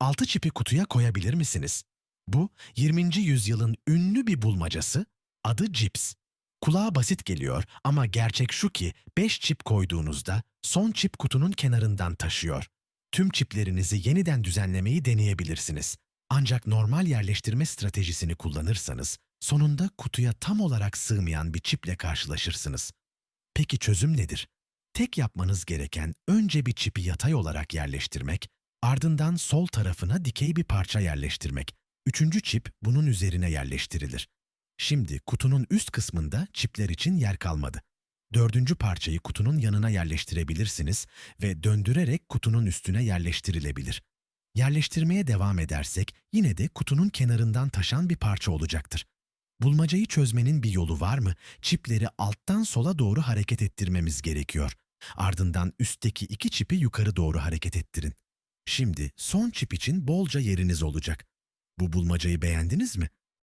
Altı çipi kutuya koyabilir misiniz? Bu 20. yüzyılın ünlü bir bulmacası, adı cips. Kulağa basit geliyor ama gerçek şu ki 5 çip koyduğunuzda son çip kutunun kenarından taşıyor. Tüm çiplerinizi yeniden düzenlemeyi deneyebilirsiniz. Ancak normal yerleştirme stratejisini kullanırsanız sonunda kutuya tam olarak sığmayan bir çiple karşılaşırsınız. Peki çözüm nedir? Tek yapmanız gereken önce bir çipi yatay olarak yerleştirmek, ardından sol tarafına dikey bir parça yerleştirmek. Üçüncü çip bunun üzerine yerleştirilir. Şimdi kutunun üst kısmında çipler için yer kalmadı. Dördüncü parçayı kutunun yanına yerleştirebilirsiniz ve döndürerek kutunun üstüne yerleştirilebilir. Yerleştirmeye devam edersek yine de kutunun kenarından taşan bir parça olacaktır. Bulmacayı çözmenin bir yolu var mı? Çipleri alttan sola doğru hareket ettirmemiz gerekiyor. Ardından üstteki iki çipi yukarı doğru hareket ettirin. Şimdi son çip için bolca yeriniz olacak. Bu bulmacayı beğendiniz mi?